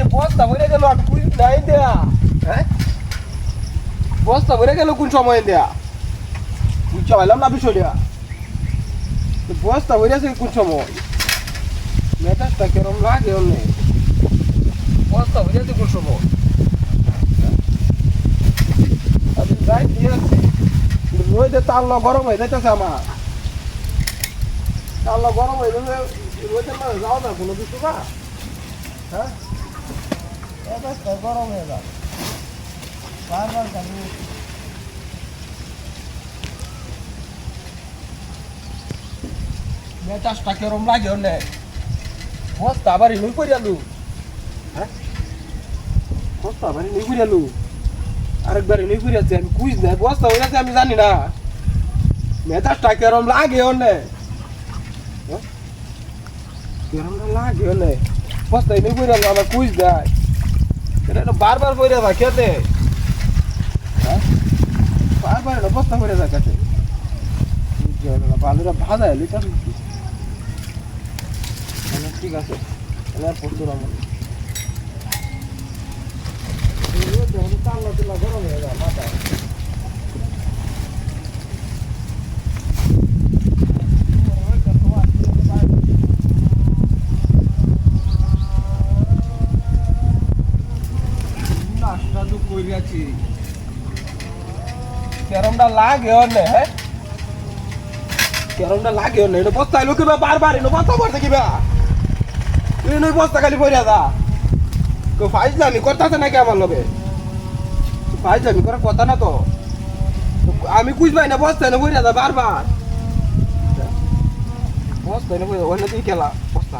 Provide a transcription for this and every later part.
যে বস্তা ভরে গেল আর কুড়ি নাই দেয়া। হ্যাঁ? বস্তা ভরে গেল কোন সময় দেয়া? বুঝতে পারলাম না বিষয়টা। বস্তা ভরে আছে কোন সময়? মেজাজটা কেরম লাগে অনেক বস্তা ভরে আছে কোন সময়? আমি যাই দিয়ে আসছি রোদে গরম হয়ে যাইতেছে আমার। তাল গরম হয়ে যাবে যাও না কোনো কিছু না। হ্যাঁ? মেটাসটা গরম হয়ে যাবে। বারবার বস্তা আবার নই করে আলু হ্যাঁ? বস্তা আবার করে আলু আরেকবার আমি কুইজ নাই বস্তা হয়ে আমি জানি না। মেটাসটা কেরম লাগে অনেক হ্যাঁ? কেরম লাগে অনেক বস্তা নই করে আমার কুইজ দেয়। এটা বারবার করে যা খেতে হ্যাঁ? বারবার এটা বস্তা করে যা খেতে বালুরা ভাজা এলি তার কি? তাহলে ঠিক আছে প্রচুর আমার তো কইরাছি ক্যারমটা লাগে অনে হ্যাঁ? ক্যারমটা লাগে অনে এটা বস্তা এলো কিবা বারবার, এনো বস্তা পড়তে কিবা এনো বস্তা খালি পড়িয়া দা তো ফাইজলামি করতেছে নাকি আমার লগে? ফাইজলামি করার কথা না তো? আমি কুঝবাই না বস্তা এনে পড়িয়া দা বারবার। বস্তা এনে পড়িয়া অন্য তুই খেলা, বস্তা।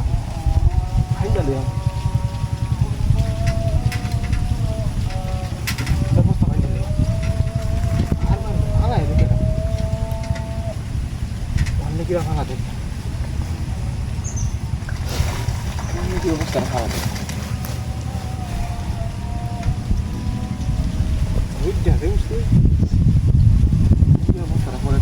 কি অবস্থা খাওয়া দেখ Udah, deh, mesti. Ini mau taruh boleh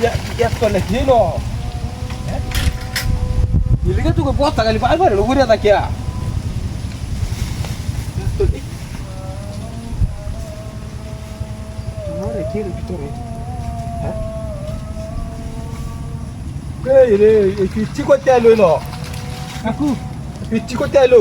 Ya, ya con el cielo. Y le tu que posta que le va lo voy a ataquear. No le quiero pittore. Eh? রে পিচ্ছি করতে আলো এলো কাকু পিচ্ছি করতে আলো